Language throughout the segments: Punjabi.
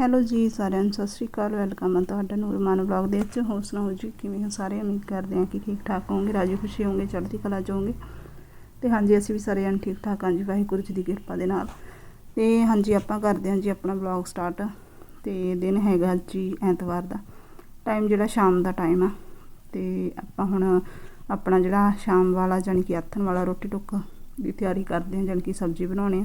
ਹੈਲੋ ਜੀ ਸਾਰਿਆਂ ਨੂੰ, ਸਤਿ ਸ਼੍ਰੀ ਅਕਾਲ ਵੈਲਕਮ ਆ ਤੁਹਾਡਾ ਨੂਰਮਾਨ ਵਲੌਗ ਦੇ ਵਿੱਚ। ਹੋਰ ਸੁਣਾਓ ਜੀ, ਕਿਵੇਂ ਹੋ ਸਾਰੇ? ਉਮੀਦ ਕਰਦੇ ਹਾਂ ਕਿ ਠੀਕ ਠਾਕ ਹੋਵੋਗੇ, ਰਾਜੀ ਖੁਸ਼ੀ ਹੋਵੋਗੇ, ਚੜ੍ਹਦੀ ਕਲਾ 'ਚ ਹੋਵੋਗੇ। ਤੇ ਹਾਂਜੀ, ਅਸੀਂ ਵੀ ਸਾਰੇ ਜਣ ਠੀਕ ਠਾਕ ਹਾਂ ਜੀ, ਵਾਹਿਗੁਰੂ ਜੀ ਦੀ ਕਿਰਪਾ ਦੇ ਨਾਲ। ਤੇ ਹਾਂਜੀ, ਆਪਾਂ ਕਰਦੇ ਹਾਂ ਜੀ ਆਪਣਾ ਵਲੌਗ ਸਟਾਰਟ ਤੇ ਦਿਨ ਹੈਗਾ ਜੀ ਐਤਵਾਰ ਦਾ। ਟਾਈਮ ਜਿਹੜਾ ਸ਼ਾਮ ਦਾ ਟਾਈਮ ਆ। ਤੇ ਆਪਾਂ ਹੁਣ ਆਪਣਾ ਜਿਹੜਾ ਸ਼ਾਮ ਵਾਲਾ, ਜਾਣੀ ਕਿ ਆਥਣ ਵਾਲਾ ਰੋਟੀ ਟੁੱਕ ਦੀ ਤਿਆਰੀ ਕਰਦੇ ਹਾਂ, ਜਾਣੀ ਕਿ ਸਬਜ਼ੀ ਬਣਾਉਣੇ ਆ।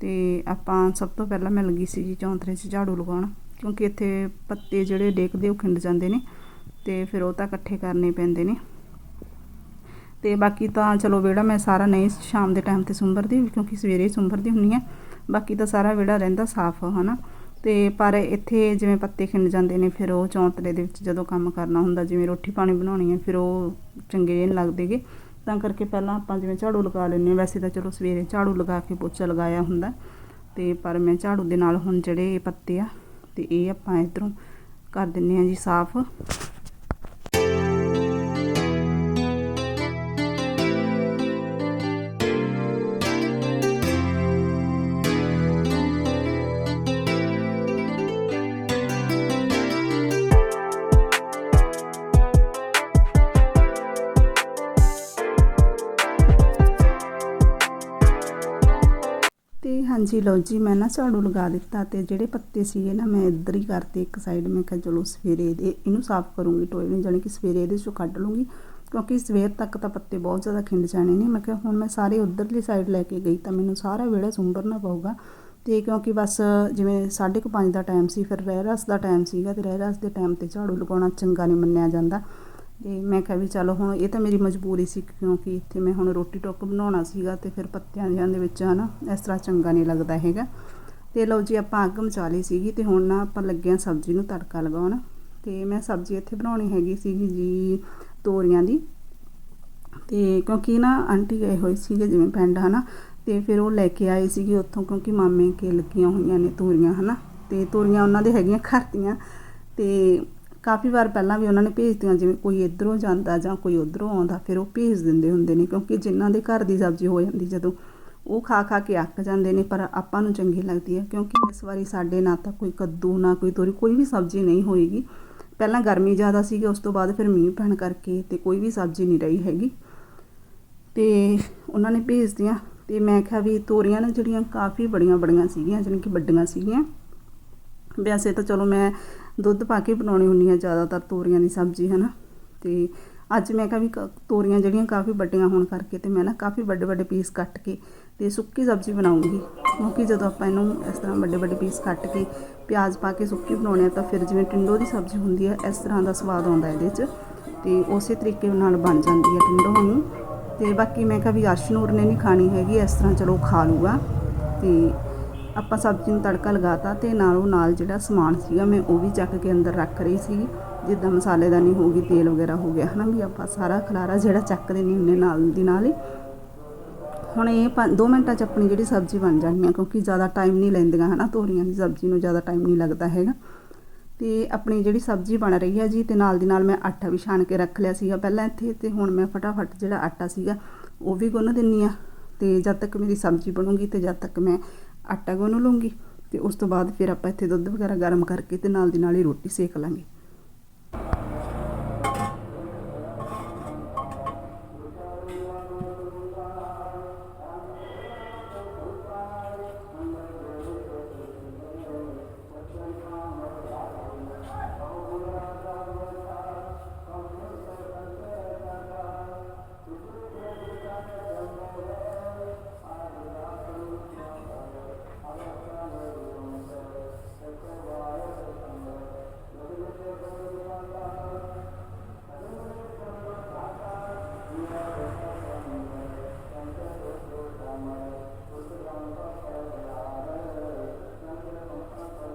ਤੇ ਆਪਾਂ ਸਭ ਤੋਂ ਪਹਿਲਾਂ ਮੈਂ ਲੱਗੀ ਸੀ ਜੀ ਚੌਂਤਰੇ 'ਚ ਝਾੜੂ ਲਗਾਉਣ, ਕਿਉਂਕਿ ਇੱਥੇ ਪੱਤੇ ਜਿਹੜੇ ਡੇਕਦੇ ਉਹ ਖਿੰਡ ਜਾਂਦੇ ਨੇ ਤੇ ਫਿਰ ਉਹ ਤਾਂ ਇਕੱਠੇ ਕਰਨੇ ਪੈਂਦੇ ਨੇ। ਤੇ ਬਾਕੀ ਤਾਂ ਚਲੋ ਵਿਹੜਾ ਮੈਂ ਸਾਰਾ ਨਹੀਂ, ਸ਼ਾਮ ਦੇ ਟਾਈਮ ਤੇ ਸੁੰਬਰਦੀ ਕਿਉਂਕਿ ਸਵੇਰੇ ਹੀ ਸੁੰਬਰਦੀ ਹੁੰਨੀ ਆ। ਬਾਕੀ ਤਾਂ ਸਾਰਾ ਵਿਹੜਾ ਰਹਿੰਦਾ ਸਾਫ਼, ਹਨਾ। ਤੇ ਪਰ ਇੱਥੇ ਜਿਵੇਂ ਪੱਤੇ ਖਿੰਡ ਜਾਂਦੇ ਨੇ, ਫਿਰ ਉਹ ਚੌਂਤਰੇ ਦੇ ਵਿੱਚ ਜਦੋਂ ਕੰਮ ਕਰਨਾ ਹੁੰਦਾ, ਜਿਵੇਂ ਰੋਟੀ ਪਾਣੀ ਬਣਾਉਣੀ ਹੈ ਫਿਰ ਉਹ ਚੰਗੇ ਜਿਹੇ ਨਹੀਂ ਲੱਗਦੇਗੇ। ਤਾਂ ਕਰਕੇ ਪਹਿਲਾਂ ਆਪਾਂ ਜਿਵੇਂ ਝਾੜੂ ਲਗਾ ਲੈਂਦੇ ਹਾਂ, ਵੈਸੇ ਤਾਂ ਚਲੋ ਸਵੇਰੇ ਝਾੜੂ ਲਗਾ ਕੇ ਪੋਚਾ ਲਗਾਇਆ ਹੁੰਦਾ ਤੇ ਪਰ ਮੈਂ ਝਾੜੂ ਦੇ ਨਾਲ ਹੁਣ ਜਿਹੜੇ ਪੱਤੇ ਆ, ਤੇ ਇਹ ਆਪਾਂ ਇਧਰੋਂ ਕਰ ਦਿੰਨੇ ਆ ਜੀ ਸਾਫ਼। ਹਾਂਜੀ ਲਓ ਜੀ, ਮੈਂ ਨਾ ਝਾੜੂ ਲਗਾ ਦਿੱਤਾ ਤੇ ਜਿਹੜੇ ਪੱਤੇ ਸੀਗੇ ਨਾ ਮੈਂ ਇੱਧਰ ਹੀ ਕਰਤੇ, ਇੱਕ ਸਾਈਡ ਮੈਂ ਕਿਹਾ ਚਲੋ ਸਵੇਰੇ ਇਹਦੇ, ਇਹਨੂੰ ਸਾਫ਼ ਕਰੂੰਗੀ ਟੋਏ ਨੂੰ, ਜਾਣੀ ਕਿ ਸਵੇਰੇ ਇਹਦੇ ਚੋਂ ਕੱਢ ਲੂੰਗੀ, ਕਿਉਂਕਿ ਸਵੇਰ ਤੱਕ ਤਾਂ ਪੱਤੇ ਬਹੁਤ ਜ਼ਿਆਦਾ ਖਿੰਡ ਜਾਣੇ ਨੇ। ਮੈਂ ਕਿਹਾ ਹੁਣ ਮੈਂ ਸਾਰੇ ਉਧਰਲੀ ਸਾਈਡ ਲੈ ਕੇ ਗਈ ਤਾਂ ਮੈਨੂੰ ਸਾਰਾ ਵਿਹੜਾ ਸੁੰਬਰਨਾ ਪਊਗਾ। ਤੇ ਕਿਉਂਕਿ ਬਸ ਜਿਵੇਂ 5:30 ਦਾ ਟਾਈਮ ਸੀ, ਫਿਰ ਰਹਿ ਰਸ ਦਾ ਟਾਈਮ ਸੀਗਾ ਤੇ ਰਹਿ ਰਸ ਦੇ ਟਾਈਮ ਤੇ ਝਾੜੂ ਲਗਾਉਣਾ ਚੰਗਾ ਨਹੀਂ ਮੰਨਿਆ ਜਾਂਦਾ। ਤੇ ਮੈਂ ਕਿਹਾ ਵੀ ਚਲੋ ਹੁਣ ਇਹ ਤਾਂ ਮੇਰੀ ਮਜਬੂਰੀ ਸੀ ਕਿਉਂਕਿ ਇੱਥੇ ਮੈਂ ਹੁਣ ਰੋਟੀ ਟੁੱਕ ਬਣਾਉਣਾ ਸੀਗਾ ਤੇ ਫਿਰ ਪੱਤਿਆਂ ਜਿਹਾਂ ਦੇ ਵਿੱਚ ਹਨਾ, ਇਸ ਤਰ੍ਹਾਂ ਚੰਗਾ ਨਹੀਂ ਲੱਗਦਾ ਹੈਗਾ। ਤੇ ਲਓ ਜੀ ਆਪਾਂ ਅੱਗ ਮਚਾ ਲਈ ਸੀਗੀ ਤੇ ਹੁਣ ਨਾ ਆਪਾਂ ਲੱਗੇ ਆ ਸਬਜ਼ੀ ਨੂੰ ਤੜਕਾ ਲਗਾਉਣ। ਤੇ ਮੈਂ ਸਬਜ਼ੀ ਇੱਥੇ ਬਣਾਉਣੀ ਹੈਗੀ ਸੀਗੀ ਜੀ ਤੋਰੀਆਂ ਦੀ। ਤੇ ਕਿਉਂਕਿ ਨਾ ਆਂਟੀ ਗਏ ਹੋਏ ਸੀਗੇ ਜਿਵੇਂ ਪਿੰਡ ਹਨਾ, ਤੇ ਫਿਰ ਉਹ ਲੈ ਕੇ ਆਏ ਸੀਗੇ ਉੱਥੋਂ ਕਿਉਂਕਿ ਮਾਮੇ ਕੇ ਲੱਗੀਆਂ ਹੋਈਆਂ ਨੇ ਤੋਰੀਆਂ ਹਨਾ। ਤੇ ਤੋਰੀਆਂ ਉਹਨਾਂ ਦੇ ਹੈਗੀਆਂ ਘਰ ਦੀਆਂ ਤੇ ਕਾਫੀ ਵਾਰ ਪਹਿਲਾਂ ਵੀ ਉਹਨਾਂ ਨੇ ਭੇਜਤੀਆਂ ਜਿਵੇਂ ਕੋਈ ਇਧਰੋਂ ਜਾਂਦਾ ਜਾਂ ਕੋਈ ਉਧਰੋਂ ਆਉਂਦਾ, ਫਿਰ ਉਹ ਭੇਜ ਦਿੰਦੇ ਹੁੰਦੇ ਨੇ, ਕਿਉਂਕਿ ਜਿਨ੍ਹਾਂ ਦੇ ਘਰ ਦੀ ਸਬਜ਼ੀ ਹੋ ਜਾਂਦੀ, ਜਦੋਂ ਉਹ ਖਾ ਖਾ ਕੇ ਅੱਕ ਜਾਂਦੇ ਨੇ, ਪਰ ਆਪਾਂ ਨੂੰ ਚੰਗੀ ਲੱਗਦੀ ਹੈ, ਕਿਉਂਕਿ ਇਸ ਵਾਰੀ ਸਾਡੇ ਨਾ ਤਾਂ ਕੋਈ ਕੱਦੂ, ਨਾ ਕੋਈ ਤੋਰੀ, ਕੋਈ ਵੀ ਸਬਜ਼ੀ ਨਹੀਂ ਹੋਏਗੀ। ਪਹਿਲਾਂ ਗਰਮੀ ਜ਼ਿਆਦਾ ਸੀਗੀ, ਉਸ ਤੋਂ ਬਾਅਦ ਫਿਰ ਮੀਂਹ ਪੈਣ ਕਰਕੇ ਤੇ ਕੋਈ ਵੀ ਸਬਜ਼ੀ ਨਹੀਂ ਰਹੀ ਹੈਗੀ। ਤੇ ਉਹਨਾਂ ਨੇ ਭੇਜਦੀਆਂ ਤੇ ਮੈਂ ਕਿਹਾ ਵੀ ਤੋਰੀਆਂ ਨੇ ਜਿਹੜੀਆਂ ਕਾਫੀ ਬੜੀਆਂ ਬੜੀਆਂ ਸੀਗੀਆਂ, ਜਾਣੀ ਕਿ ਵੱਡੀਆਂ ਸੀਗੀਆਂ। ਵੈਸੇ ਤਾਂ ਚਲੋ ਮੈਂ ਦੁੱਧ ਪਾ ਕੇ ਬਣਾਉਣੀ ਹੁੰਦੀ ਆ ਜ਼ਿਆਦਾਤਰ ਤੋਰੀਆਂ ਦੀ ਸਬਜ਼ੀ ਹੈ ਨਾ ਤੇ ਅੱਜ ਮੈਂ ਕਿਹਾ ਵੀ ਤੋਰੀਆਂ ਜਿਹੜੀਆਂ ਕਾਫੀ ਵੱਡੀਆਂ ਹੋਣ ਕਰਕੇ ਤੇ ਮੈਂ ਨਾ ਕਾਫੀ ਵੱਡੇ ਵੱਡੇ ਪੀਸ ਕੱਟ ਕੇ ਤੇ ਸੁੱਕੀ ਸਬਜ਼ੀ ਬਣਾਉਂਗੀ। ਕਿਉਂਕਿ ਜਦੋਂ ਆਪਾਂ ਇਹਨੂੰ ਇਸ ਤਰ੍ਹਾਂ ਵੱਡੇ ਵੱਡੇ ਪੀਸ ਕੱਟ ਕੇ ਪਿਆਜ਼ ਪਾ ਕੇ ਸੁੱਕੀ ਬਣਾਉਣੇ ਆ ਤਾਂ ਫਿਰ ਜਿਵੇਂ ਟਿੰਡੋ ਦੀ ਸਬਜ਼ੀ ਹੁੰਦੀ ਹੈ, ਇਸ ਤਰ੍ਹਾਂ ਦਾ ਸਵਾਦ ਆਉਂਦਾ ਇਹਦੇ 'ਚ। ਤੇ ਉਸੇ ਤਰੀਕੇ ਨਾਲ ਬਣ ਜਾਂਦੀ ਹੈ ਟਿੰਡੋ ਵਾਂਗੂ ਤੇ ਬਾਕੀ ਮੈਂ ਕਿਹਾ ਵੀ ਅਰਸ਼ਨੂਰ ਨੇ ਨਹੀਂ ਖਾਣੀ ਹੈਗੀ, ਇਸ ਤਰ੍ਹਾਂ ਚਲੋ ਖਾ ਲੂਗਾ ਤੇ ਆਪਾਂ ਸਬਜ਼ੀ ਨੂੰ ਤੜਕਾ ਲਗਾਤਾ ਤੇ ਨਾਲੋਂ ਨਾਲ ਜਿਹੜਾ ਸਮਾਨ ਸੀਗਾ ਮੈਂ ਉਹ ਵੀ ਚੱਕ ਕੇ ਅੰਦਰ ਰੱਖ ਰਹੀ ਸੀ। ਜਿੱਦਾਂ ਮਸਾਲੇਦਾਨੀ ਹੋ ਗਈ, ਤੇਲ ਵਗੈਰਾ ਹੋ ਗਿਆ, ਹਨਾ ਵੀ ਆਪਾਂ ਸਾਰਾ ਖਲਾਰਾ ਜਿਹੜਾ ਚੱਕਦੇ ਨਹੀਂ ਹੁੰਦੇ ਨਾਲ ਦੀ ਨਾਲ ਹੀ। ਹੁਣ ਇਹ 2 ਮਿੰਟਾਂ 'ਚ ਆਪਣੀ ਜਿਹੜੀ ਸਬਜ਼ੀ ਬਣ ਜਾਣੀ ਆ, ਕਿਉਂਕਿ ਜ਼ਿਆਦਾ ਟਾਈਮ ਨਹੀਂ ਲੈਂਦੀਆਂ, ਹਨਾ ਤੋਰੀਆਂ ਦੀ ਸਬਜ਼ੀ ਨੂੰ ਜ਼ਿਆਦਾ ਟਾਈਮ ਨਹੀਂ ਲੱਗਦਾ ਹੈਗਾ। ਤੇ ਆਪਣੀ ਜਿਹੜੀ ਸਬਜ਼ੀ ਬਣ ਰਹੀ ਹੈ ਜੀ, ਤੇ ਨਾਲ ਦੀ ਨਾਲ ਮੈਂ ਆਟਾ ਵੀ ਛਾਣ ਕੇ ਰੱਖ ਲਿਆ ਸੀਗਾ ਪਹਿਲਾਂ ਇੱਥੇ, ਤੇ ਹੁਣ ਮੈਂ ਫਟਾਫਟ ਜਿਹੜਾ ਆਟਾ ਸੀਗਾ ਉਹ ਵੀ ਗੁੰਨ ਦਿੰਨੀ ਆ। ਤੇ ਜਦ ਤੱਕ ਮੇਰੀ ਸਬਜ਼ੀ ਬਣੂਗੀ, ਤੇ ਜਦ ਤੱਕ ਮੈਂ ਆਟਾ ਗੁੰਨ ਲੂੰਗੀ ਤੇ ਉਸ ਤੋਂ ਬਾਅਦ ਫਿਰ ਆਪਾਂ ਇੱਥੇ ਦੁੱਧ ਵਗੈਰਾ ਗਰਮ ਕਰਕੇ ਤੇ ਨਾਲ ਦੀ ਨਾਲ ਹੀ ਰੋਟੀ ਸੇਕ ਲਾਂਗੇ।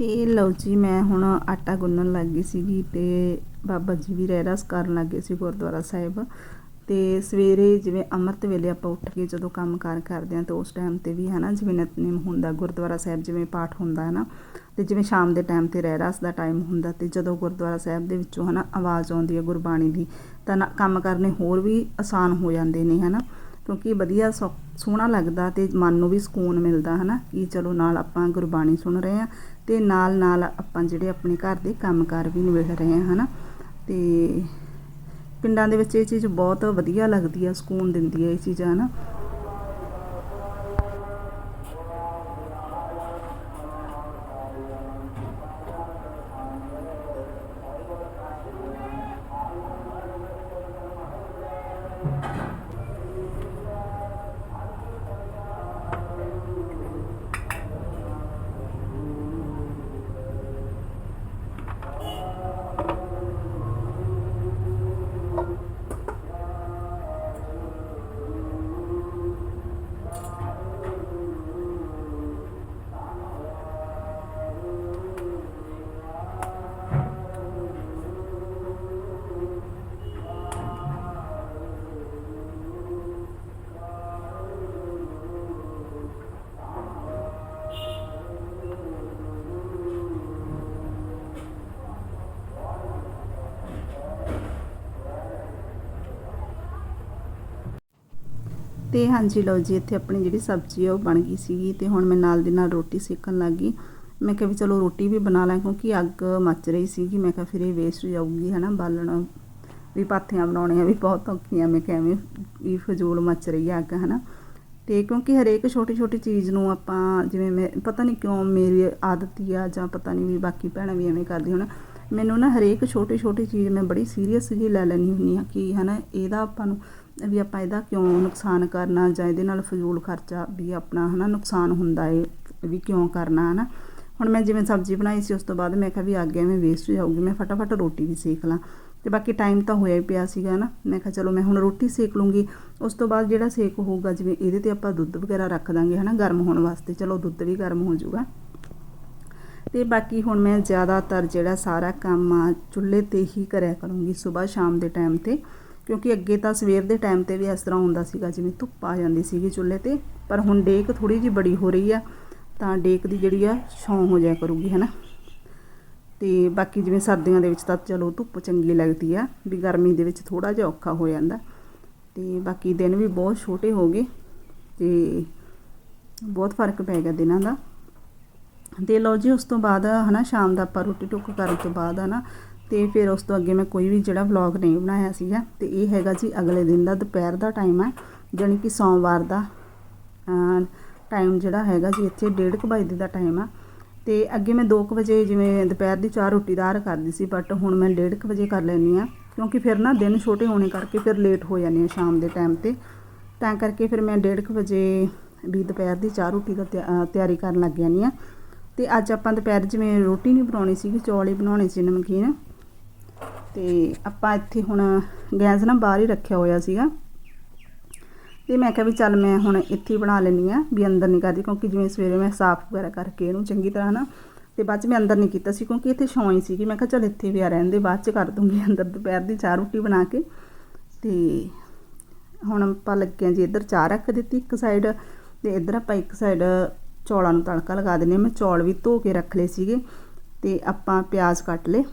ਤੇ ਲਓ ਜੀ, ਮੈਂ ਹੁਣ ਆਟਾ ਗੁੰਨਣ ਲੱਗ ਗਈ ਸੀਗੀ ਤੇ ਬਾਬਾ ਜੀ ਵੀ ਰਹਿਰਾਸ ਕਰਨ ਲੱਗੇ ਸੀ ਗੁਰਦੁਆਰਾ ਸਾਹਿਬ। ਤੇ ਸਵੇਰੇ ਜਿਵੇਂ ਅੰਮ੍ਰਿਤ ਵੇਲੇ ਆਪਾਂ ਉੱਠ ਕੇ ਜਦੋਂ ਕੰਮ ਕਾਰ ਕਰਦੇ ਹਾਂ ਤਾਂ ਉਸ ਟਾਈਮ ਤੇ ਵੀ ਹਨਾ, ਜਿਵੇਂ ਨਿਤਨੇਮ ਹੁੰਦਾ, ਗੁਰਦੁਆਰਾ ਸਾਹਿਬ ਜਿਵੇਂ ਪਾਠ ਹੁੰਦਾ ਹੈ ਨਾ ਤੇ ਜਿਵੇਂ ਸ਼ਾਮ ਦੇ ਟਾਈਮ ਤੇ ਰਹਿਰਾਸ ਦਾ ਟਾਈਮ ਹੁੰਦਾ ਤੇ ਜਦੋਂ ਗੁਰਦੁਆਰਾ ਸਾਹਿਬ ਦੇ ਵਿੱਚੋਂ ਹਨਾ ਆਵਾਜ਼ ਆਉਂਦੀ ਹੈ ਗੁਰਬਾਣੀ ਦੀ, ਤਾਂ ਨਾ- ਕੰਮ ਕਰਨੇ ਹੋਰ ਵੀ ਆਸਾਨ ਹੋ ਜਾਂਦੇ ਨੇ ਹਨਾ। ਕਿਉਂਕਿ ਵਧੀਆ ਸੌ- ਸੋਹਣਾ ਲੱਗਦਾ ਤੇ ਮਨ ਨੂੰ ਵੀ ਸਕੂਨ ਮਿਲਦਾ ਹਨਾ, ਕਿ ਚਲੋ ਨਾਲ ਆਪਾਂ ਗੁਰਬਾਣੀ ਸੁਣ ਰਹੇ ਹਾਂ ਤੇ ਨਾਲ ਨਾਲ ਆਪਾਂ ਜਿਹੜੇ ਆਪਣੇ ਘਰ ਦੇ ਕੰਮਕਾਰ ਵੀ ਨਿਬੇੜ ਰਹੇ ਹਾਂ, ਹਨਾ? ਤੇ ਪਿੰਡਾਂ ਦੇ ਵਿੱਚ ਇਹ ਚੀਜ਼ ਬਹੁਤ ਵਧੀਆ ਲੱਗਦੀ ਆ, ਸਕੂਨ ਦਿੰਦੀ ਆ ਇਹ ਚੀਜ਼ਾਂ, ਹਨਾ? ਤੇ ਹਾਂਜੀ ਲਓ ਜੀ, ਇੱਥੇ ਆਪਣੀ ਜਿਹੜੀ ਸਬਜ਼ੀ ਆ ਉਹ ਬਣ ਗਈ ਸੀਗੀ ਤੇ ਹੁਣ ਮੈਂ ਨਾਲ ਦੀ ਨਾਲ ਰੋਟੀ ਸੇਕਣ ਲੱਗ ਗਈ। ਮੈਂ ਕਿਹਾ ਵੀ ਚਲੋ ਰੋਟੀ ਵੀ ਬਣਾ ਲਾਂ ਕਿਉਂਕਿ ਅੱਗ ਮੱਚ ਰਹੀ ਸੀਗੀ। ਮੈਂ ਕਿਹਾ ਫਿਰ ਇਹ ਵੇਸਟ ਹੋ ਜਾਊਗੀ, ਹਨਾ, ਬਾਲਣ ਵੀ ਪਾਥੀਆਂ ਬਣਾਉਣੀਆਂ ਵੀ ਬਹੁਤ ਔਖੀਆਂ। ਮੈਂ ਕਿਹਾ ਐਵੇਂ ਵੀ ਫਜ਼ੂਲ ਮੱਚ ਰਹੀ ਆ ਅੱਗ, ਹਨਾ। ਤੇ ਕਿਉਂਕਿ ਹਰੇਕ ਛੋਟੀ ਛੋਟੀ ਚੀਜ਼ ਨੂੰ ਆਪਾਂ ਜਿਵੇਂ ਮੈਂ, ਪਤਾ ਨਹੀਂ ਕਿਉਂ ਮੇਰੀ ਆਦਤ ਹੀ ਆ ਜਾਂ ਪਤਾ ਨਹੀਂ ਵੀ ਬਾਕੀ ਭੈਣਾਂ ਵੀ ਐਵੇਂ ਕਰਦੀ ਹੋਣ। ਮੈਨੂੰ ਨਾ ਹਰੇਕ ਛੋਟੀ ਛੋਟੀ ਚੀਜ਼ ਮੈਂ ਬੜੀ ਸੀਰੀਅਸ ਜੀ ਲੈ ਲੈਣੀ ਹੁੰਦੀ ਆ ਕਿ ਹਨਾ ਇਹਦਾ ਆਪਾਂ ਨੂੰ ਵੀ ਆਪਾਂ ਇਹਦਾ ਕਿਉਂ ਨੁਕਸਾਨ ਕਰਨਾ ਜਾਂ ਇਹਦੇ ਨਾਲ ਫਜ਼ੂਲ ਖਰਚਾ ਵੀ ਆਪਣਾ ਹਨਾ ਨੁਕਸਾਨ ਹੁੰਦਾ ਏ, ਵੀ ਕਿਉਂ ਕਰਨਾ ਹਨਾ। ਹੁਣ ਮੈਂ ਜਿਵੇਂ ਸਬਜ਼ੀ ਬਣਾਈ ਸੀ ਉਸ ਤੋਂ ਬਾਅਦ ਮੈਂ ਕਿਹਾ ਵੀ ਅੱਗੇ ਐਵੇਂ ਵੇਸਟ ਜਾਊਗੀ, ਮੈਂ ਫਟਾਫਟ ਰੋਟੀ ਵੀ ਸੇਕ ਲਾਂ। ਤੇ ਬਾਕੀ ਟਾਈਮ ਤਾਂ ਹੋਇਆ ਹੀ ਪਿਆ ਸੀਗਾ ਨਾ ਮੈਂ ਕਿਹਾ ਚਲੋ ਮੈਂ ਹੁਣ ਰੋਟੀ ਸੇਕ ਲੂੰਗੀ। ਉਸ ਤੋਂ ਬਾਅਦ ਜਿਹੜਾ ਸੇਕ ਹੋਊਗਾ, ਜਿਵੇਂ ਇਹਦੇ ਤੇ ਆਪਾਂ ਦੁੱਧ ਵਗੈਰਾ ਰੱਖ ਦਾਂਗੇ ਹਨਾ ਗਰਮ ਹੋਣ ਵਾਸਤੇ, ਚਲੋ ਦੁੱਧ ਵੀ ਗਰਮ ਹੋ ਜਾਊਗਾ। ਤੇ ਬਾਕੀ ਹੁਣ ਮੈਂ ਜ਼ਿਆਦਾਤਰ ਜਿਹੜਾ ਸਾਰਾ ਕੰਮ ਆ, ਚੁੱਲ੍ਹੇ ਤੇ ਹੀ ਕਰਿਆ ਕਰੂੰਗੀ ਸਵੇਰ ਸ਼ਾਮ ਦੇ ਟਾਈਮ ਤੇ, ਕਿਉਂਕਿ ਅੱਗੇ ਤਾਂ ਸਵੇਰ ਦੇ ਟਾਈਮ ਤੇ ਵੀ ਇਸ ਤਰ੍ਹਾਂ ਹੁੰਦਾ ਸੀਗਾ, ਜਿਵੇਂ ਧੁੱਪ ਆ ਜਾਂਦੀ ਸੀਗੀ ਚੁੱਲ੍ਹੇ ਤੇ, ਪਰ ਹੁਣ ਡੇਕ ਥੋੜੀ ਜਿਹੀ ਬੜੀ ਹੋ ਰਹੀ ਆ, ਤਾਂ ਡੇਕ ਦੀ ਜਿਹੜੀ ਆ ਛਾਂ ਹੋ ਜਾਇਆ ਕਰੂਗੀ, ਹਨਾ? ਤੇ ਬਾਕੀ ਜਿਵੇਂ ਸਰਦੀਆਂ ਦੇ ਵਿੱਚ ਤਾਂ ਚਲੋ ਧੁੱਪ ਚੰਗੀ ਲੱਗਦੀ ਆ, ਵੀ ਗਰਮੀ ਦੇ ਵਿੱਚ ਥੋੜਾ ਜਿਹਾ ਔਖਾ ਹੋ ਜਾਂਦਾ। ਤੇ ਬਾਕੀ ਦਿਨ ਵੀ ਬਹੁਤ ਛੋਟੇ ਹੋ ਗਏ, ਤੇ ਬਹੁਤ ਫ਼ਰਕ ਪੈ ਗਿਆ ਦਿਨਾਂ ਦਾ। ਤੇ ਲਓ ਜੀ, ਉਸ ਤੋਂ ਬਾਅਦ ਹਨਾ, ਸ਼ਾਮ ਦਾ ਆਪਾਂ ਰੋਟੀ ਟੁੱਕ ਕਰਨ ਤੋਂ ਬਾਅਦ ਹਨਾ, ਤੇ ਫਿਰ ਉਸ ਤੋਂ ਅੱਗੇ ਮੈਂ ਕੋਈ ਵੀ ਜਿਹੜਾ ਵਲੌਗ ਨਹੀਂ ਬਣਾਇਆ ਸੀਗਾ, ਤੇ ਇਹ ਹੈਗਾ ਜੀ ਅਗਲੇ ਦਿਨ ਦਾ ਦੁਪਹਿਰ ਦਾ ਟਾਈਮ ਹੈ ਜਾਣੀ ਕਿ ਸੋਮਵਾਰ ਦਾ ਟਾਈਮ ਜਿਹੜਾ ਹੈਗਾ ਜੀ ਇੱਥੇ 1:30 ਵਜੇ ਦਾ ਟਾਈਮ ਆ। ਤੇ ਅੱਗੇ ਮੈਂ 2 ਵਜੇ ਜਿਵੇਂ ਦੁਪਹਿਰ ਦੀ ਚਾਹ ਰੋਟੀ ਦਾਰ ਕਰਦੀ ਸੀ ਬਟ ਹੁਣ ਮੈਂ 1:30 ਵਜੇ ਕਰ ਲੈਣੀ ਆ ਕਿਉਂਕਿ ਫਿਰ ਨਾ ਦਿਨ ਛੋਟੇ ਹੋਣੇ ਕਰਕੇ ਫਿਰ ਲੇਟ ਹੋ ਜਾਂਦੀ ਆ ਸ਼ਾਮ ਦੇ ਟਾਈਮ ਤੇ। ਤਾਂ ਕਰਕੇ ਫਿਰ ਮੈਂ 1:30 ਵਜੇ ਵੀ ਦੁਪਹਿਰ ਦੀ ਚਾਹ ਰੋਟੀ ਦਾ ਤਿਆਰੀ ਕਰਨ ਲੱਗ ਜਾਂਦੀ ਆ ਤੇ ਅੱਜ ਆਪਾਂ ਦੁਪਹਿਰ ਜਿਵੇਂ ਰੋਟੀ ਨਹੀਂ ਬਣਾਉਣੀ ਸੀਗੀ, ਚੌਲ ਹੀ ਬਣਾਉਣੇ ਸੀ ਨਮਕੀਨ। ਤੇ ਆਪਾਂ ਇੱਥੇ ਹੁਣ ਗੈਸ ਨਾ ਬਾਹਰ ਹੀ ਰੱਖਿਆ ਹੋਇਆ ਸੀਗਾ। ਤੇ ਮੈਂ ਕਿਹਾ ਵੀ ਚੱਲ ਮੈਂ ਹੁਣ ਇੱਥੇ ਹੀ ਬਣਾ ਲੈਣੀ ਆ ਵੀ ਅੰਦਰ ਨਹੀਂ ਕਰਦੀ, ਕਿਉਂਕਿ ਜਿਵੇਂ ਸਵੇਰੇ ਮੈਂ ਸਾਫ਼ ਵਗੈਰਾ ਕਰਕੇ ਇਹਨੂੰ ਚੰਗੀ ਤਰ੍ਹਾਂ ਨਾ ਤੇ ਬਾਅਦ ਚ ਮੈਂ ਅੰਦਰ ਨਹੀਂ ਕੀਤਾ ਸੀ, ਕਿਉਂਕਿ ਇੱਥੇ ਛਾਂ ਸੀਗੀ। ਮੈਂ ਕਿਹਾ ਚੱਲ ਇੱਥੇ ਵੀ ਆ ਰਹਿਣ ਦੇ, ਬਾਅਦ ਚ ਕਰ ਦੂੰਗੀ ਅੰਦਰ ਦੁਪਹਿਰ ਦੀ ਚਾਹ ਰੋਟੀ ਬਣਾ ਕੇ। ਤੇ ਹੁਣ ਆਪਾਂ ਲੱਗੇ ਹਾਂ ਜੀ ਇੱਧਰ ਚਾਹ ਰੱਖ ਦਿੱਤੀ ਇੱਕ ਸਾਈਡ ਤੇ ਇੱਧਰ ਆਪਾਂ ਇੱਕ ਸਾਈਡ ਚੌਲਾਂ ਨੂੰ ਤੜਕਾ ਲਗਾ ਦਿੰਨੇ ਮੈਂ ਚੌਲ ਵੀ ਧੋ ਕੇ ਰੱਖ ਲਏ ਸੀਗੇ ਤੇ ਆਪਾਂ ਪਿਆਜ਼ ਕੱਟ ਲਏ।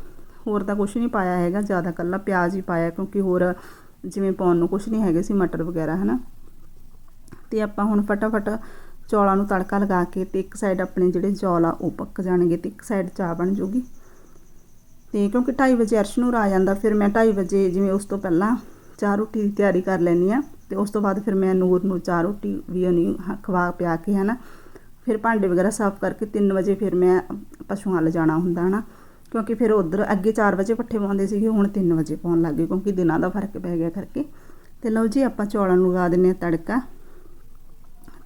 ਹੋਰ ਤਾਂ ਕੁਝ ਨਹੀਂ ਪਾਇਆ ਹੈਗਾ, ਜ਼ਿਆਦਾ ਕੱਲਾ ਪਿਆਜ਼ ਹੀ ਪਾਇਆ ਕਿਉਂਕਿ ਹੋਰ ਜਿਵੇਂ ਪਾਉਣ ਨੂੰ ਕੁਝ ਨਹੀਂ ਹੈਗੇ ਸੀ, ਮਟਰ ਵਗੈਰਾ, ਹਨਾ। ਤੇ ਆਪਾਂ ਹੁਣ ਫਟਾਫਟ ਚੌਲਾਂ ਨੂੰ ਤੜਕਾ ਲਗਾ ਕੇ ਤੇ ਇੱਕ ਸਾਈਡ ਆਪਣੇ ਜਿਹੜੇ ਚੌਲ ਆ ਉਹ ਪੱਕ ਜਾਣਗੇ ਤੇ ਇੱਕ ਸਾਈਡ ਚਾਹ ਬਣ ਜੂਗੀ। ਤੇ ਕਿਉਂਕਿ 2:30 ਵਜੇ ਅਰਸ਼ ਨੂੰ ਆ ਜਾਂਦਾ, ਫਿਰ ਮੈਂ 2:30 ਵਜੇ ਜਿਵੇਂ ਉਸ ਤੋਂ ਪਹਿਲਾਂ ਚਾਹ ਰੋਟੀ ਦੀ ਤਿਆਰੀ ਕਰ ਲੈਣੀ ਆ ਤੇ ਉਸ ਤੋਂ ਬਾਅਦ ਫਿਰ ਮੈਂ ਨੂਰ ਨੂੰ ਚਾਹ ਰੋਟੀ ਵੀ ਉਹਨੂੰ ਖਵਾ ਪਿਆ ਕੇ, ਹਨਾ। ਫਿਰ ਭਾਂਡੇ ਵਗੈਰਾ ਸਾਫ਼ ਕਰਕੇ 3 ਵਜੇ ਫਿਰ ਮੈਂ ਪਸ਼ੂਆਂ ਵੱਲ ਜਾਣਾ ਹੁੰਦਾ, ਹਨਾ? ਕਿਉਂਕਿ ਫਿਰ ਉਧਰ ਅੱਗੇ 4 ਵਜੇ ਪੱਠੇ ਪਾਉਂਦੇ ਸੀਗੇ, ਹੁਣ 3 ਵਜੇ ਪਾਉਣ ਲੱਗੇ ਕਿਉਂਕਿ ਦਿਨਾਂ ਦਾ ਫ਼ਰਕ ਪੈ ਗਿਆ ਕਰਕੇ। ਤੇ ਲਓ ਜੀ, ਆਪਾਂ ਚੌਲਾਂ ਨੂੰ ਲਗਾ ਦਿੰਨੇ ਆ ਤੜਕਾ।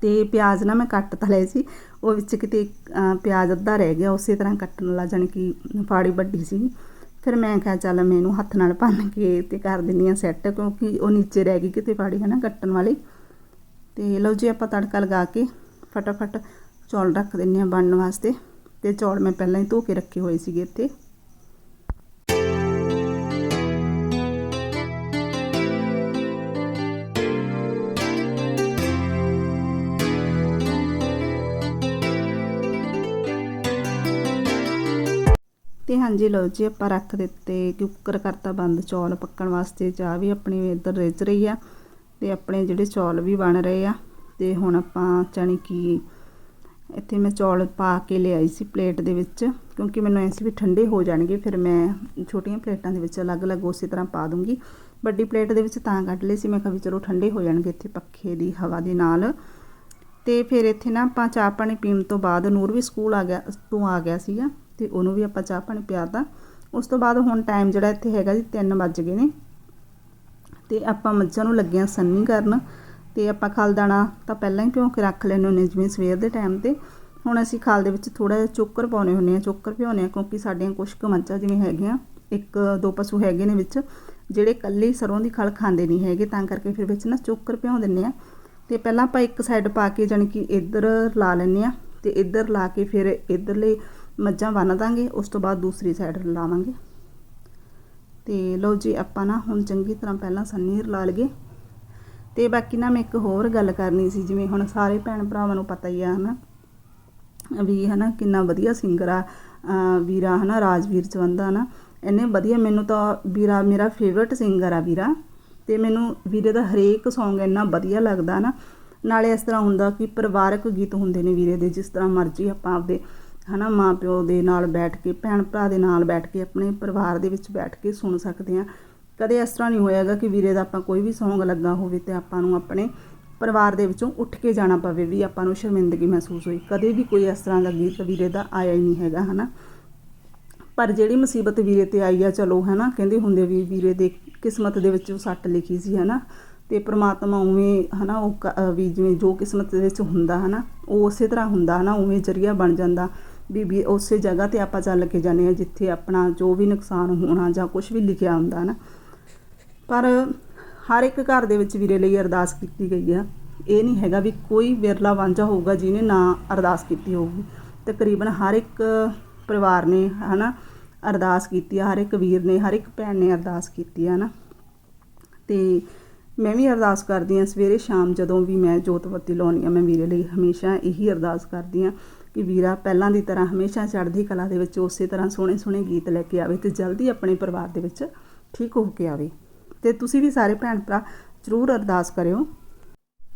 ਤੇ ਪਿਆਜ਼ ਨਾ ਮੈਂ ਕੱਟ ਤਾਂ ਲਏ ਸੀ, ਉਹ ਵਿੱਚ ਕਿਤੇ ਪਿਆਜ਼ ਅੱਧਾ ਰਹਿ ਗਿਆ, ਉਸੇ ਤਰ੍ਹਾਂ ਕੱਟਣ ਵਾਲਾ ਜਾਣੀ ਕਿ ਫਾੜੀ ਵੱਡੀ ਸੀ। ਫਿਰ ਮੈਂ ਕਿਹਾ ਚੱਲ ਮੈਂ ਇਹਨੂੰ ਹੱਥ ਨਾਲ ਭੰਨ ਕੇ ਤੇ ਕਰ ਦਿੰਦੀ ਆ ਸੈੱਟ, ਕਿਉਂਕਿ ਉਹ ਨੀਚੇ ਰਹਿ ਗਈ ਕਿਤੇ ਫਾੜੀ ਹੈ ਨਾ ਕੱਟਣ ਵਾਲੀ। ਤੇ ਲਓ ਜੀ, ਆਪਾਂ ਤੜਕਾ ਲਗਾ ਕੇ ਫਟਾਫਟ ਚੌਲ ਰੱਖ ਦਿੰਦੇ ਆ ਬਣਨ ਵਾਸਤੇ ਤੇ ਚੌਲ ਮੈਂ ਪਹਿਲਾਂ ਹੀ ਧੋ ਕੇ ਰੱਖੇ ਹੋਏ ਸੀਗੇ ਇੱਥੇ। ਤੇ ਹਾਂਜੀ ਲਓ ਜੀ, ਆਪਾਂ ਰੱਖ ਦਿੱਤੇ, ਕੁੱਕਰ ਕਰਤਾ ਬੰਦ ਚੌਲ ਪੱਕਣ ਵਾਸਤੇ, ਚਾਹ ਵੀ ਆਪਣੀ ਇੱਧਰ ਰਿੱਝ ਰਹੀ ਆ ਤੇ ਆਪਣੇ ਜਿਹੜੇ ਚੌਲ ਵੀ ਬਣ ਰਹੇ ਆ, ਤੇ ਹੁਣ ਆਪਾਂ ਜਾਣੀ ਕਿ ਇੱਥੇ ਮੈਂ ਚੌਲ ਪਾ ਕੇ ਲਿਆਈ ਸੀ ਪਲੇਟ ਦੇ ਵਿੱਚ, ਕਿਉਂਕਿ ਮੈਨੂੰ ਐਂ ਸੀ ਵੀ ਠੰਡੇ ਹੋ ਜਾਣਗੇ, ਫਿਰ ਮੈਂ ਛੋਟੀਆਂ ਪਲੇਟਾਂ ਦੇ ਵਿੱਚ ਅਲੱਗ-ਅਲੱਗ ਉਸੇ ਤਰ੍ਹਾਂ ਪਾ ਦੂੰਗੀ। ਵੱਡੀ ਪਲੇਟ ਦੇ ਵਿੱਚ ਤਾਂ ਕੱਢ ਲਏ ਸੀ, ਮੈਂ ਕਿਹਾ ਵੀ ਚਲੋ ਠੰਡੇ ਹੋ ਜਾਣਗੇ ਇੱਥੇ ਪੱਖੇ ਦੀ ਹਵਾ ਦੇ ਨਾਲ। ਤੇ ਫਿਰ ਇੱਥੇ ਨਾ ਆਪਾਂ ਚਾਹ ਪਾਣੀ ਪੀਣ ਤੋਂ ਬਾਅਦ ਨੂਰ ਵੀ ਸਕੂਲ ਆ ਗਿਆ, ਤੋਂ ਆ ਗਿਆ ਸੀਗਾ, ਤੇ ਉਹਨੂੰ ਵੀ ਆਪਾਂ ਚਾਹ ਪਾਣੀ ਪਿਆਤਾ ਉਸ ਤੋਂ ਬਾਅਦ ਹੁਣ ਟਾਈਮ ਜਿਹੜਾ ਇੱਥੇ ਹੈਗਾ ਜੀ 3 ਵੱਜ ਗਏ ਨੇ। ਤੇ ਆਪਾਂ ਮੱਝਾਂ ਨੂੰ ਲੱਗਿਆ ਸੰਨੀ ਕਰਨ। ਤੇ ਆਪਾਂ ਖਲ ਦਾਣਾ ਤਾਂ ਪਹਿਲਾਂ ਹੀ ਭਿਉਂ ਕੇ ਰੱਖ ਲੈਣੇ ਹੁੰਦੇ ਜਿਵੇਂ ਸਵੇਰ ਦੇ ਟਾਈਮ ਤੇ। ਹੁਣ ਅਸੀਂ ਖਲ ਦੇ ਵਿੱਚ ਥੋੜਾ ਜਿਹਾ ਚੋਕਰ ਪਾਉਣੇ ਹੁੰਦੇ ਆ ਚੋਕਰ ਭਿਉਣੇ ਆ ਕਿਉਂਕਿ ਸਾਡੀਆਂ ਕੁਝ ਕੁ ਮੱਝਾਂ ਜਿਵੇਂ ਹੈਗੀਆਂ, ਇੱਕ ਦੋ ਪਸ਼ੂ ਹੈਗੇ ਨੇ ਵਿੱਚ, ਜਿਹੜੇ ਕੱਲੇ ਸਰੋਂ ਦੀ ਖਲ ਖਾਂਦੇ ਨਹੀਂ ਹੈਗੇ, ਤਾਂ ਕਰਕੇ ਫਿਰ ਵਿੱਚ ਨਾ ਚੋਕਰ ਭਿਉਂ ਦਿੰਨੇ ਆ ਤੇ ਪਹਿਲਾਂ ਆਪਾਂ ਇੱਕ ਸਾਈਡ ਪਾ ਕੇ ਜਾਣੀ ਕਿ ਇੱਧਰ ਲਾ ਲੈਨੇ ਆ ਤੇ ਇੱਧਰ ਲਾ ਕੇ ਫਿਰ ਇੱਧਰਲੇ ਮੱਝਾਂ ਬੰਨ ਦਾਂਗੇ, ਉਸ ਤੋਂ ਬਾਅਦ ਦੂਸਰੀ ਸਾਈਡ ਲਾਵਾਂਗੇ। ਤੇ ਲਓ ਜੀ, ਆਪਾਂ ਨਾ ਹੁਣ ਚੰਗੀ ਤਰ੍ਹਾਂ ਪਹਿਲਾਂ ਸੰਨੀ ਰਲਾ ਲਈਏ। ਤੇ ਬਾਕੀ ਨਾ ਮੈਂ ਇੱਕ ਹੋਰ ਗੱਲ ਕਰਨੀ ਸੀ, ਜਿਵੇਂ ਹੁਣ ਸਾਰੇ ਭੈਣ ਭਰਾਵਾਂ ਨੂੰ ਪਤਾ ਹੀ ਆ ਹਨਾ, ਵੀ ਹਨਾ ਕਿੰਨਾ ਵਧੀਆ ਸਿੰਗਰ ਆ ਵੀਰਾ ਹਨਾ, ਰਾਜਵੀਰ ਚਵੰਦਾ ਨਾ ਇਹਨੇ ਵਧੀਆ, ਮੈਨੂੰ ਤਾਂ ਵੀਰਾ ਮੇਰਾ ਫੇਵਰਟ ਸਿੰਗਰ ਆ ਵੀਰਾ, ਤੇ ਮੈਨੂੰ ਵੀਰੇ ਦਾ ਹਰੇਕ Song ਇੰਨਾ ਵਧੀਆ ਲੱਗਦਾ ਨਾ ਨਾਲੇ ਇਸ ਤਰ੍ਹਾਂ ਹੁੰਦਾ ਕਿ ਪਰਿਵਾਰਕ ਗੀਤ ਹੁੰਦੇ ਨੇ ਵੀਰੇ ਦੇ, ਜਿਸ ਤਰ੍ਹਾਂ ਮਰਜ਼ੀ ਆਪਾਂ ਆਪਦੇ ਹਨਾ ਮਾਂ ਪਿਓ ਦੇ ਨਾਲ ਬੈਠ ਕੇ ਭੈਣ ਭਰਾ ਦੇ ਨਾਲ ਬੈਠ ਕੇ, ਆਪਣੇ ਪਰਿਵਾਰ ਦੇ ਵਿੱਚ ਬੈਠ ਕੇ ਸੁਣ ਸਕਦੇ ਆ ਕਦੇ ਇਸ ਤਰ੍ਹਾਂ ਨਹੀਂ ਹੋਇਆਗਾ ਕਿ ਵੀਰੇ ਦਾ ਆਪਾਂ ਕੋਈ ਵੀ ਸੌਂਗ ਲੱਗਾ ਹੋਵੇ ਤੇ ਆਪਾਂ ਨੂੰ ਆਪਣੇ ਪਰਿਵਾਰ ਦੇ ਵਿੱਚੋਂ ਉੱਠ ਕੇ ਜਾਣਾ ਪਵੇ ਵੀ ਆਪਾਂ ਨੂੰ ਸ਼ਰਮਿੰਦਗੀ ਮਹਿਸੂਸ ਹੋਈ। ਕਦੇ ਵੀ ਕੋਈ ਇਸ ਤਰ੍ਹਾਂ ਦਾ ਗੀਤ ਵੀਰੇ ਦਾ ਆਇਆ ਹੀ ਨਹੀਂ ਹੈਗਾ, ਹਨਾ? ਪਰ ਜਿਹੜੀ ਮੁਸੀਬਤ ਵੀਰੇ ਤੇ ਆਈ ਆ, ਚਲੋ, ਹਨਾ? ਕਹਿੰਦੇ ਹੁੰਦੇ ਵੀ ਵੀਰੇ ਦੇ ਕਿਸਮਤ ਦੇ ਵਿੱਚ ਉਹ ਸੱਟ ਲਿਖੀ ਸੀ, ਹਨਾ? ਤੇ ਪ੍ਰਮਾਤਮਾ ਉਵੇਂ, ਹਨਾ, ਉਹ ਵੀ ਜਿਵੇਂ ਜੋ ਕਿਸਮਤ ਦੇ ਵਿੱਚ ਹੁੰਦਾ, ਹਨਾ? ਉਹ ਉਸੇ ਤਰ੍ਹਾਂ ਹੁੰਦਾ, ਹਨਾ? ਉਵੇਂ ਜਰੀਆ ਬਣ ਜਾਂਦਾ ਵੀ ਵੀ ਉਸੇ ਜਗ੍ਹਾ ਤੇ ਆਪਾਂ ਚੱਲ ਕੇ ਜਾਂਦੇ ਆ ਜਿੱਥੇ ਆਪਣਾ ਜੋ ਵੀ ਨੁਕਸਾਨ ਹੋਣਾ ਜਾਂ ਕੁਝ ਵੀ ਲਿਖਿਆ ਹੁੰਦਾ ਨਾ ਪਰ ਹਰ ਇੱਕ ਘਰ ਦੇ ਵਿੱਚ ਵੀਰੇ ਲਈ ਅਰਦਾਸ ਕੀਤੀ ਗਈ ਆ। ਇਹ ਨਹੀਂ ਹੈਗਾ ਵੀ ਕੋਈ ਵਿਰਲਾ ਵਾਂਝਾ ਹੋਊਗਾ ਜਿਹਨੇ ਨਾ ਅਰਦਾਸ ਕੀਤੀ ਹੋਊਗੀ। ਤਕਰੀਬਨ ਹਰ ਇੱਕ ਪਰਿਵਾਰ ਨੇ, ਹਨਾ, ਅਰਦਾਸ ਕੀਤੀ ਆ, ਹਰ ਇੱਕ ਵੀਰ ਨੇ, ਹਰ ਇੱਕ ਭੈਣ ਨੇ ਅਰਦਾਸ ਕੀਤੀ ਆ ਨਾ ਤੇ ਮੈਂ ਵੀ ਅਰਦਾਸ ਕਰਦੀ ਆ, ਸਵੇਰੇ ਸ਼ਾਮ ਜਦੋਂ ਵੀ ਮੈਂ ਜੋਤਵਤੀ ਲਾਉਣੀ ਆ, ਮੈਂ ਵੀਰੇ ਲਈ ਹਮੇਸ਼ਾ ਇਹੀ ਅਰਦਾਸ ਕਰਦੀ ਆ ਕਿ ਵੀਰਾ ਪਹਿਲਾਂ ਦੀ ਤਰ੍ਹਾਂ ਹਮੇਸ਼ਾ ਚੜ੍ਹਦੀ ਕਲਾ ਦੇ ਵਿੱਚ ਉਸੇ ਤਰ੍ਹਾਂ ਸੋਹਣੇ ਸੋਹਣੇ ਗੀਤ ਲੈ ਕੇ ਆਵੇ ਤੇ ਜਲਦੀ ਆਪਣੇ ਪਰਿਵਾਰ ਦੇ ਵਿੱਚ ਠੀਕ ਹੋ ਕੇ ਆਵੇ। ਤੇ ਤੁਸੀਂ ਵੀ ਸਾਰੇ ਭੈਣ ਭਰਾ ਜ਼ਰੂਰ ਅਰਦਾਸ ਕਰਿਓ।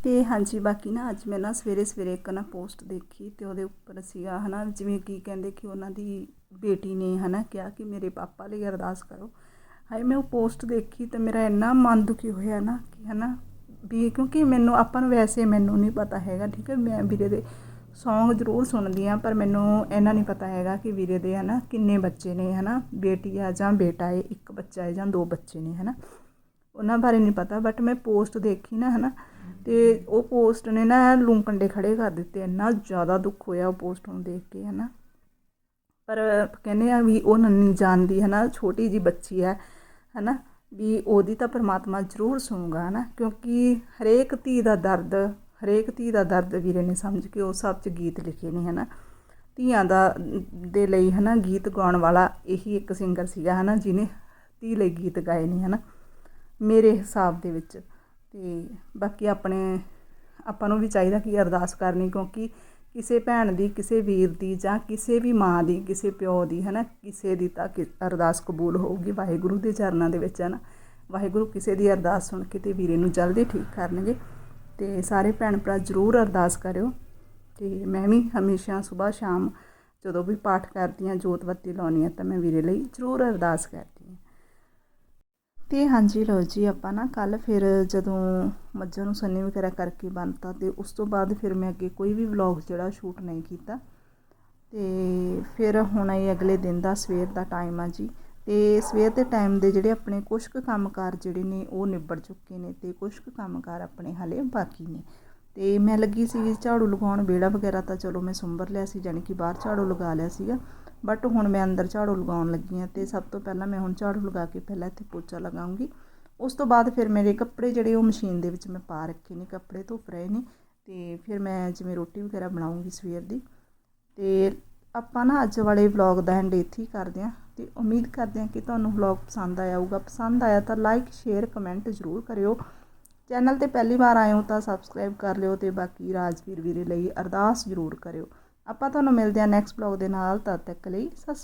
ਤੇ ਹਾਂਜੀ, ਬਾਕੀ ਨਾ ਅੱਜ ਮੈਂ ਨਾ ਸਵੇਰੇ ਸਵੇਰੇ ਇੱਕ ਨਾ ਪੋਸਟ ਦੇਖੀ ਤੇ ਉਹਦੇ ਉੱਪਰ ਸੀਗਾ ਹਨਾ, ਜਿਵੇਂ ਕੀ ਕਹਿੰਦੇ ਕਿ ਉਹਨਾਂ ਦੀ ਬੇਟੀ ਨੇ ਹਨਾ ਕਿਹਾ ਕਿ ਮੇਰੇ ਪਾਪਾ ਲਈ ਅਰਦਾਸ ਕਰੋ। ਹਾਏ, ਮੈਂ ਉਹ ਪੋਸਟ ਦੇਖੀ ਤੇ ਮੇਰਾ ਇੰਨਾ ਮਨ ਦੁਖੀ ਹੋਇਆ ਨਾ ਕਿ ਹਨਾ ਵੀ ਕਿਉਂਕਿ ਮੈਨੂੰ, ਆਪਾਂ ਨੂੰ ਵੈਸੇ ਮੈਨੂੰ ਨਹੀਂ ਪਤਾ ਹੈਗਾ, ਠੀਕ ਹੈ, ਮੈਂ ਵੀਰੇ ਦੇ ਸੌਂਗ ਜ਼ਰੂਰ ਸੁਣਦੀ ਆ ਪਰ ਮੈਨੂੰ ਇਹਨਾਂ ਨਹੀਂ ਪਤਾ ਹੈਗਾ ਕਿ ਵੀਰੇ ਦੇ ਹਨਾ ਕਿੰਨੇ ਬੱਚੇ ਨੇ ਹਨਾ, ਬੇਟੀ ਆ ਜਾਂ ਬੇਟਾ ਹੈ ਇੱਕ ਬੱਚਾ ਹੈ ਜਾਂ ਦੋ ਬੱਚੇ ਨੇ ਹਨਾ। ਉਹਨਾਂ ਬਾਰੇ ਨਹੀਂ ਪਤਾ ਬਟ ਮੈਂ ਪੋਸਟ ਦੇਖੀ ਨਾ, ਹਨਾ। ਤੇ ਉਹ ਪੋਸਟ ਨੇ ਨਾ ਲੂੰ ਕੰਡੇ ਖੜੇ ਕਰ ਦਿੱਤੇ, ਇੰਨਾ ਜ਼ਿਆਦਾ ਦੁੱਖ ਹੋਇਆ ਉਹ ਪੋਸਟ ਨੂੰ ਦੇਖ ਕੇ, ਹਨਾ। ਪਰ ਕਹਿੰਦੇ ਆ ਵੀ ਉਹ ਨੰਨੀ ਜਾਣਦੀ, ਹਨਾ, ਛੋਟੀ ਜੀ ਬੱਚੀ ਹੈ, ਹਨਾ, ਵੀ ਉਹਦੀ ਤਾਂ ਪਰਮਾਤਮਾ ਜ਼ਰੂਰ ਸੁਣੂਗਾ, ਹਨਾ। ਕਿਉਂਕਿ ਹਰੇਕ ਧੀ ਦਾ ਦਰਦ, ਹਰੇਕ ਧੀ ਦਾ ਦਰਦ ਵੀਰੇ ਨੇ ਸਮਝ ਕੇ ਉਸ ਹਿਸਾਬ 'ਚ ਗੀਤ ਲਿਖੇ ਨੇ, ਹਨਾ। ਧੀਆਂ ਦਾ ਦੇ ਲਈ, ਹਨਾ, ਗੀਤ ਗਾਉਣ ਵਾਲਾ ਇਹੀ ਇੱਕ ਸਿੰਗਰ ਸੀਗਾ, ਹਨਾ, ਜਿਹਨੇ ਧੀ ਲਈ ਗੀਤ ਗਾਏ ਨੇ, ਹਨਾ। ਮੇਰੇ ਹਿਸਾਬ ਦੇ ਵਿੱਚ। ਅਤੇ ਬਾਕੀ ਆਪਣੇ ਆਪਾਂ ਨੂੰ ਵੀ ਚਾਹੀਦਾ ਕਿ ਅਰਦਾਸ ਕਰਨੀ, ਕਿਉਂਕਿ ਕਿਸੇ ਭੈਣ ਦੀ, ਕਿਸੇ ਵੀਰ ਦੀ ਜਾਂ ਕਿਸੇ ਵੀ ਮਾਂ ਦੀ, ਕਿਸੇ ਪਿਓ ਦੀ ਹੈ ਨਾ ਕਿਸੇ ਦੀ ਤਾਂ ਅਰਦਾਸ ਕਬੂਲ ਹੋਊਗੀ। ਵਾਹਿਗੁਰੂ ਦੇ ਚਰਨਾਂ ਦੇ ਵਿੱਚ ਹੈ ਨਾ ਵਾਹਿਗੁਰੂ ਕਿਸੇ ਦੀ ਅਰਦਾਸ ਸੁਣ ਕੇ ਤੇ ਵੀਰੇ ਨੂੰ ਜਲਦੀ ਠੀਕ ਕਰਨਗੇ। ਤੇ ਸਾਰੇ ਭੈਣ ਭਰਾ ਜ਼ਰੂਰ ਅਰਦਾਸ ਕਰਿਓ। ਤੇ ਮੈਂ ਵੀ ਹਮੇਸ਼ਾ ਸਵੇਰ ਸ਼ਾਮ ਜਦੋਂ ਵੀ ਪਾਠ ਕਰਦੀ ਹਾਂ, ਜੋਤ ਬੱਤੀ ਲਾਉਣੀ ਆ ਤਾਂ ਮੈਂ ਵੀਰੇ ਲਈ ਜ਼ਰੂਰ ਅਰਦਾਸ ਕਰਦੀ ਤੇ ਹਾਂਜੀ ਲਓ ਜੀ, ਆਪਾਂ ਨਾ ਕੱਲ ਫਿਰ ਜਦੋਂ ਮੱਝਾਂ ਨੂੰ ਸੰਨੀ ਵਗੈਰਾ ਕਰਕੇ ਬੰਨਤਾ ਤੇ ਉਸ ਤੋਂ ਬਾਅਦ ਫਿਰ ਮੈਂ ਅੱਗੇ ਕੋਈ ਵੀ ਵਲੌਗ ਜਿਹੜਾ ਸ਼ੂਟ ਨਹੀਂ ਕੀਤਾ। ਤੇ ਫਿਰ ਹੁਣ ਇਹ ਅਗਲੇ ਦਿਨ ਦਾ ਸਵੇਰ ਦਾ ਟਾਈਮ ਆ ਜੀ। ਤੇ ਸਵੇਰ ਦੇ ਟਾਈਮ ਦੇ ਜਿਹੜੇ ਆਪਣੇ ਕੁਝ ਕੁ ਕੰਮਕਾਰ ਜਿਹੜੇ ਨੇ ਉਹ ਨਿਬੜ ਚੁੱਕੇ ਨੇ ਤੇ ਕੁਝ ਕੁ ਕੰਮਕਾਰ ਆਪਣੇ ਹਲੇ ਬਾਕੀ ਨੇ। ਤੇ ਮੈਂ ਲੱਗੀ ਸੀ ਝਾੜੂ ਲਗਾਉਣ ਬੇੜਾ ਵਗੈਰਾ ਤਾਂ ਚਲੋ ਮੈਂ ਸੁੰਬਰ ਲਿਆ ਸੀ ਜਾਨੀ ਕਿ ਬਾਹਰ ਝਾੜੂ ਲਗਾ ਲਿਆ ਸੀਗਾ। ਬਟ ਹੁਣ ਮੈਂ ਅੰਦਰ ਝਾੜੂ ਲਗਾਉਣ ਲੱਗੀ ਹਾਂ ਤੇ ਸਭ ਤੋਂ ਪਹਿਲਾਂ ਮੈਂ ਹੁਣ ਝਾੜੂ ਲਗਾ ਕੇ ਪਹਿਲਾਂ ਇੱਥੇ ਪੋਚਾ ਲਗਾਉਂਗੀ। ਉਸ ਤੋਂ ਬਾਅਦ ਫਿਰ ਮੇਰੇ ਕੱਪੜੇ ਜਿਹੜੇ ਉਹ ਮਸ਼ੀਨ ਦੇ ਵਿੱਚ ਮੈਂ ਪਾ ਰੱਖੇ ਨੇ, ਕੱਪੜੇ ਧੁੱਪ ਰਹੇ ਨੇ ਤੇ ਫਿਰ ਮੈਂ ਜਿਵੇਂ ਰੋਟੀ ਵਗੈਰਾ ਬਣਾਉਂਗੀ ਸਵੇਰ ਦੀ। ਤੇ ਆਪਾਂ ਨਾ ਅੱਜ ਵਾਲੇ ਵਲੌਗ ਦਾ ਐਂਡ ਇੱਥੇ ਹੀ ਕਰਦੇ ਹਾਂ ਤੇ ਉਮੀਦ ਕਰਦੇ ਹਾਂ ਕਿ ਤੁਹਾਨੂੰ ਵਲੌਗ ਪਸੰਦ ਆਇਆ ਹੋਊਗਾ। ਪਸੰਦ ਆਇਆ ਤਾਂ ਲਾਈਕ ਸ਼ੇਅਰ ਕਮੈਂਟ ਜ਼ਰੂਰ ਕਰਿਓ। ਚੈਨਲ ਤੇ ਪਹਿਲੀ ਵਾਰ ਆਏ ਹੋ ਤਾਂ ਸਬਸਕ੍ਰਾਈਬ ਕਰ ਲਿਓ ਤੇ ਬਾਕੀ ਰਾਜਵੀਰ ਵੀਰੇ ਲਈ ਅਰਦਾਸ ਜ਼ਰੂਰ ਕਰਿਓ। ਆਪਾਂ ਤੁਹਾਨੂੰ ਮਿਲਦੇ ਹਾਂ ਨੈਕਸਟ ਵਲੌਗ ਦੇ ਨਾਲ ਤਦ ਤੱਕ ਲਈ ਸਤਿ ਸ਼੍ਰੀ